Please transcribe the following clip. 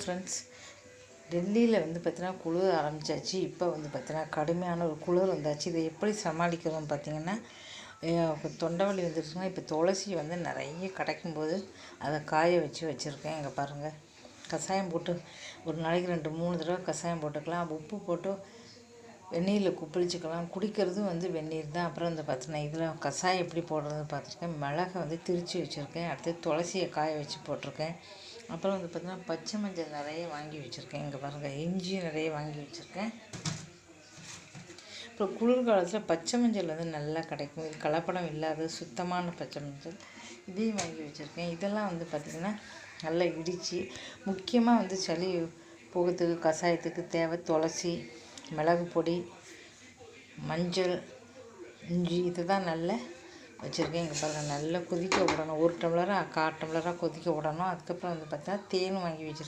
Friends டெல்லியில் வந்து பார்த்தீங்கன்னா குளிர் ஆரம்பிச்சாச்சு. இப்போ வந்து பார்த்தீங்கன்னா கடுமையான ஒரு குளிர் வந்தாச்சு. இதை எப்படி சமாளிக்கிறோம்னு பார்த்தீங்கன்னா அஹ் தொண்டை வலி வந்துருச்சுன்னா இப்போ துளசி வந்து நிறைய கிடைக்கும்போது அதை காய வச்சு வச்சுருக்கேன். இங்கே பாருங்கள் கஷாயம் போட்டு ஒரு நாளைக்கு ரெண்டு மூணு தடவை கஷாயம் போட்டுக்கலாம். உப்பு போட்டு வெந்நீரில் குப்பளிச்சுக்கலாம். குடிக்கிறதும் வந்து வெந்நீர் தான். அப்புறம் வந்து பார்த்தீங்கன்னா இதில் கஷாயம் எப்படி போடுறதுன்னு பார்த்துருக்கேன் மிளகை வந்து திரித்து வச்சுருக்கேன். அடுத்து துளசியை காய வச்சு போட்டிருக்கேன். அப்புறம் வந்து பார்த்திங்கன்னா பச்சை மஞ்சள் நிறைய வாங்கி வச்சுருக்கேன். இங்கே பாருங்கள் இஞ்சி நிறைய வாங்கி வச்சுருக்கேன். அப்புறம் குளிர்காலத்தில் பச்சை மஞ்சள் வந்து நல்லா கிடைக்கும். இது கலப்படம் இல்லாத சுத்தமான பச்சை மஞ்சள். இதையும் வாங்கி வச்சுருக்கேன். இதெல்லாம் வந்து பார்த்திங்கன்னா நல்லா இடித்து முக்கியமாக வந்து சளி போகிறதுக்கு கஷாயத்துக்கு தேவை துளசி மிளகு பொடி மஞ்சள் இஞ்சி இதுதான் நல்ல நல்லா வச்சுருக்கேன். இங்கே பாருங்கள் நல்லா கொதிக்க விடணும். ஒரு டம்ளராக கால் டம்ளராக கொதிக்க விடணும். அதுக்கப்புறம் வந்து பார்த்தா தேன் வாங்கி வச்சுருக்கேன்.